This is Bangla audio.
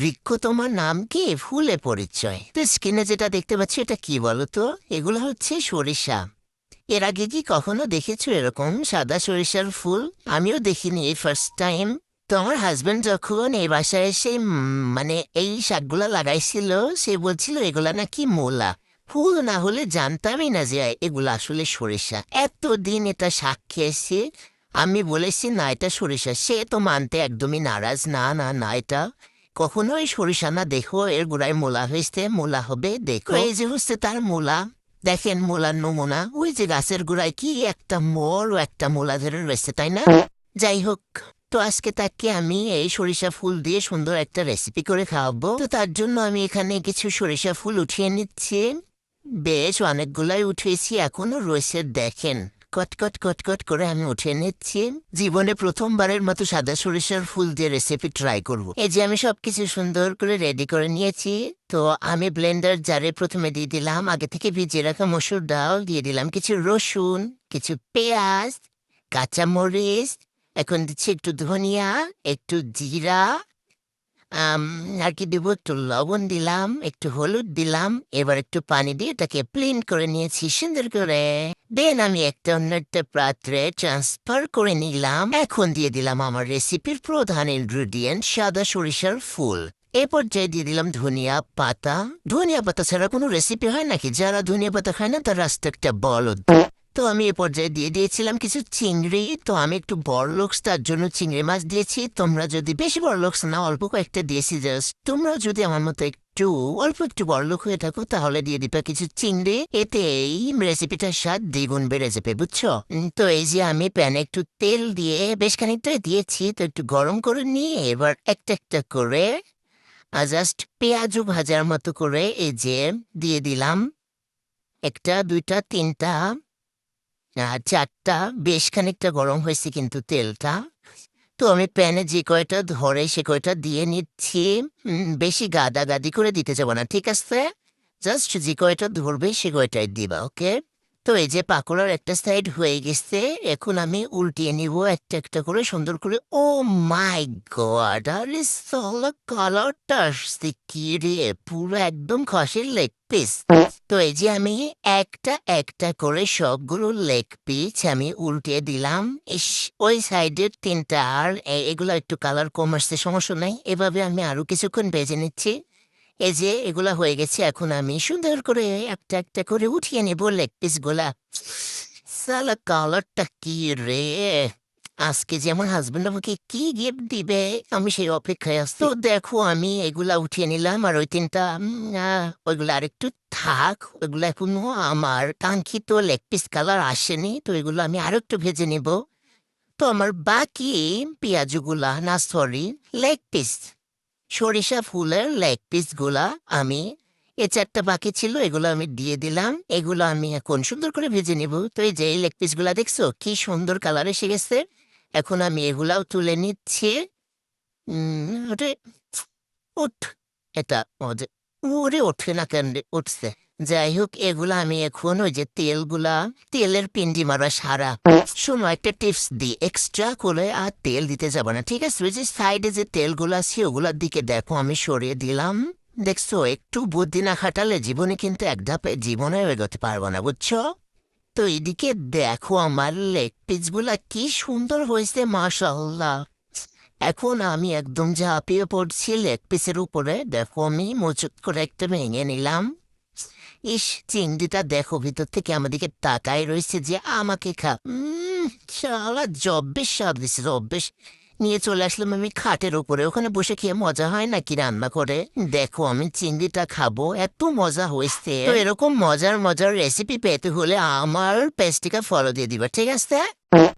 বৃক্ষ তোমার নাম কি? ফুলে পরিচয়। তো স্ক্রিনে যেটা দেখতে পাচ্ছি, এটা কি বলতো? এগুলো হচ্ছে সরিষা। এর আগে কি কখনো দেখেছ এরকম সাদা সরিষার ফুল? আমিও দেখিনি এই ফার্স্ট টাইম তো আমার হাজবেন্ড যখন এই বাসায় এসে মানে এই শাকগুলা লাগাইছিল, সে বলছিল, এগুলা নাকি মোলা। ফুল না হলে জানতামই না যে এগুলা আসলে সরিষা। এতদিন এটা শাক খেয়েছি। আমি বলেছি, না, এটা সরিষা। সে তো মানতে একদমই নারাজ। না না না, এটা কখনোই সরিষা না দেখো এর গোড়ায় মোলা হয়েছে মোলা হবে দেখো। এই যে হচ্ছে তার মোলা দেখেন মোলার নমুনা। ওই যে গাছের গোড়ায় কি একটা মোর ও একটা মোলা ধরে রয়েছে তাই না? যাই হোক তো আজকে তাকে আমি এই সরিষা ফুল দিয়ে সুন্দর একটা রেসিপি করে খাওয়াবো। তো তার জন্য আমি এখানে কিছু সরিষা ফুল উঠিয়ে নিচ্ছি। বেশ অনেকগুলাই উঠিয়েছি এখনও রয়েছে দেখেন। কটকট কটকট করে আমি উঠে নিচ্ছি। জীবনে প্রথমবারের মতো সাদা সরিষার ফুল দিয়ে রেসিপি ট্রাই করব। এই যে আমি সবকিছু সুন্দর করে রেডি করে নিয়েছি। তো আমি ব্লেন্ডার জারে প্রথমে দিয়ে দিলাম। আগে থেকে ভিজিয়ে রাখা মসুর ডাল, দিয়ে দিলাম কিছু রসুন, কিছু পেঁয়াজ, কাঁচামরিচ, এখন দিচ্ছি একটু ধনিয়া, একটু জিরা আর কি দেবো, একটু লবণ দিলাম, একটু হলুদ দিলাম, এবার একটু পানি দিয়ে এটাকে প্লেন করে নিয়েছি, সুন্দর করে। দেন আমি একটা অন্য একটা পাত্রে ট্রান্সফার করে নিলাম এখন দিয়ে দিলাম আমার রেসিপির প্রধান ইনগ্রেডিয়েন্ট সাদা সরিষার ফুল এ পর্যায়ে দিয়ে দিলাম ধনিয়া পাতা ধনিয়া পাতা ছাড়া কোনো রেসিপি হয় নাকি যারা ধনিয়া পাতা খায় না তার রাস্তা একটা বলদ তো আমি এ পর্যায়ে দিয়ে দিয়েছিলাম কিছু চিংড়ি তো আমি একটু বড় লোকস তার জন্য চিংড়ি মাছ দিয়েছি তোমরা যদি বেশি বড় লোকস না অল্প কয়েকটা দিয়েছি জাস্ট তোমরা যদি আমার মতো একটু অল্প একটু বড় লোক হয়ে থাকো, তাহলে দিয়ে দিবে কিছু চিংড়ি। এই রেসিপিটার স্বাদ দ্বিগুণ বেড়ে যাবে, বুঝছ? তো এই যে আমি প্যানে একটু তেল দিয়ে বেশ খানিকটা দিয়েছি, তো একটু গরম করে নিয়ে এবার একটা একটা করে জাস্ট পেঁয়াজু ভাজার মতো করে এই যে দিয়ে দিলাম। একটা, দুইটা, তিনটা চারটা, বেশ খানিকটা গরম হয়েছে কিন্তু তেলটা। তো আমি প্যানে যে কয়টা ধরে সে কয়টা দিয়ে নিচ্ছি। বেশি গাদাগাদি করে দিতে যাব না, ঠিক আছে? জাস্ট যে কয়টা ধরবে সে কয়টাই দিবা ওকে তো এই যে পাকোড়ার একটা সাইড হয়ে গেছে, এখন আমি উল্টিয়ে নিব একটা একটা করে সুন্দর করে। ও মাই গড কালারটা আসছে কি রে? পুরো একদম খসের লেগ পিস তো এই যে আমি একটা একটা করে সবগুলো লেগ পিস আমি উল্টে দিলাম। ইস, ওই সাইডের তিনটা আর এগুলো একটু কালার কম সমস্যা নাই। এভাবে আমি আরও কিছুক্ষণ বেজে নিচ্ছি। এই যে, এগুলা হয়ে গেছে, এখন আমি সুন্দর করে একটা একটা করে উঠিয়ে নেব লেগ পিসগুলা সালা কালারটা কি রে? আজকে যে আমার হাজবেন্ড আমাকে কি গিফট দিবে? আমি সেই অপেক্ষায় আছি। তো দেখো, আমি এগুলা উঠিয়ে নিলাম আর ওই তিনটা ওইগুলা আরেকটু থাক, ওইগুলো এখনও আমার। কাঙ্ক্ষিত লেগ পিস কালার আসেনি, তো এগুলো আমি আরও একটু ভেজে নেব। তো আমার বাকি পেঁয়াজগুলা, না সরি লেগ পিস। সরিষা ফুলের লেগ পিসগুলা আমি, এ চারটা বাকি ছিল, এগুলো আমি দিয়ে দিলাম। এগুলো আমি এখন সুন্দর করে ভেজে নেব। তো এই যে এই লেগ পিসগুলা দেখছ, কি সুন্দর কালার এসে গেছে। এখন আমি এগুলাও তুলে নিচ্ছি। ওরে উঠ, এটা ওরে ওঠে না কেন উঠছে। যাই হোক এগুলা আমি এখন ওই যে তেলগুলা তেলের পিন্ডি মারা সারা। শোনো একটা টিপস দিই এক্সট্রা করে আর তেল দিতে যাব না ঠিক আছে? ওই যে সাইডে যে তেলগুলো আছে ওগুলার দিকে দেখো আমি সরিয়ে দিলাম। দেখছ একটু বুদ্ধি না খাটালে জীবনে কিন্তু এক ধাপে জীবনে এগোতে পারব না বুঝছ? তো এদিকে দেখো আমার লেগ পিসগুলা কি সুন্দর হয়েছে মাশাল্লাহ এখন আমি একদম ঝাঁপিয়ে পড়ছি লেগ পিসের উপরে। দেখো আমি মজুত করে একটা ভেঙে নিলাম। ইস, চিংড়িটা দেখো, ভিতর থেকে আমাদেরকে তাকাই রয়েছে যে আমাকে খা। শালা জব্বেশ স্বাদ দিছে জব্বেশ নিয়ে চলে আসলাম আমি খাটের উপরে। ওখানে বসে খেয়ে মজা হয় নাকি রান্না করে? দেখো, আমি চিংড়িটা খাব, এত মজা হয়েছে। তো এরকম মজার মজার রেসিপি পেতে হলে আমার পেস্টিকা ফলো দিয়ে দিবা, ঠিক আছে?